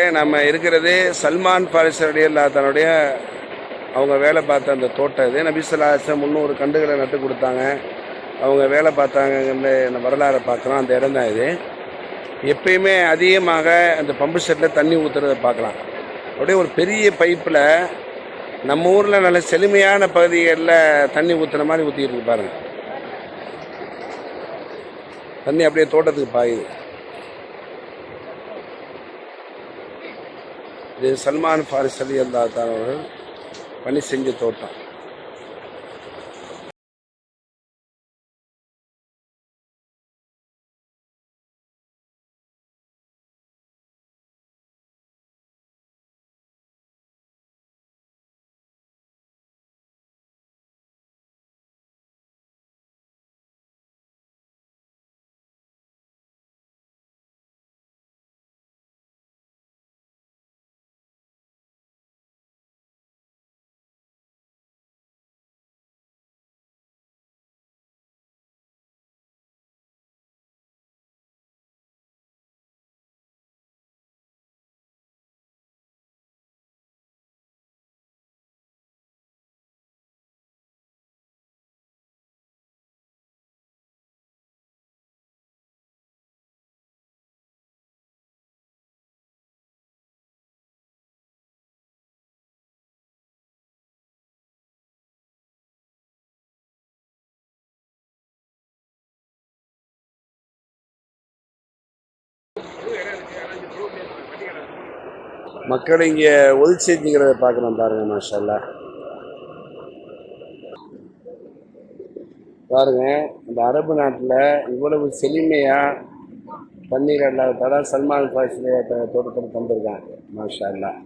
நம்ம இருக்கிறது சல்மான் பாரிஸ் அலியல்லா தன்னுடைய அவங்க வேலை பார்த்த அந்த தோட்டம் இது. நபிசல்லாசம் முந்நூறு கண்டுகளை நட்டு கொடுத்தாங்க. அவங்க வேலை பார்த்தாங்கன்னு அந்த வரலாறை பார்க்கலாம். அந்த இடம் தான் இது. எப்பயுமே அதிகமாக அந்த பம்பு செட்டில் தண்ணி ஊற்றுறதை பார்க்கலாம். அப்படியே ஒரு பெரிய பைப்பில் நம்ம ஊரில் நல்ல செழுமையான பகுதிகளில் தண்ணி ஊற்றுற மாதிரி ஊற்றிக்கிட்டு பாருங்கள் பாருங்க. தண்ணி அப்படியே தோட்டத்துக்கு பாயுது. இது சல்மான் ஃபாரிஸ் அலி அல்லா அவர்கள் பணி செஞ்ச தோட்டம். மக்கள் இங்கே ஒதுக்கி செஞ்சுக்கிறத பார்க்குறோம் பாருங்க மாஷல்லா பாருங்க இந்த அரபு நாட்டில் இவ்வளவு செழுமையாக தண்ணீர் இல்லாத சல்மான் பாய்ஸ் தோட்டத்தில் தந்திருக்காங்க மாஷா அல்லாஹ்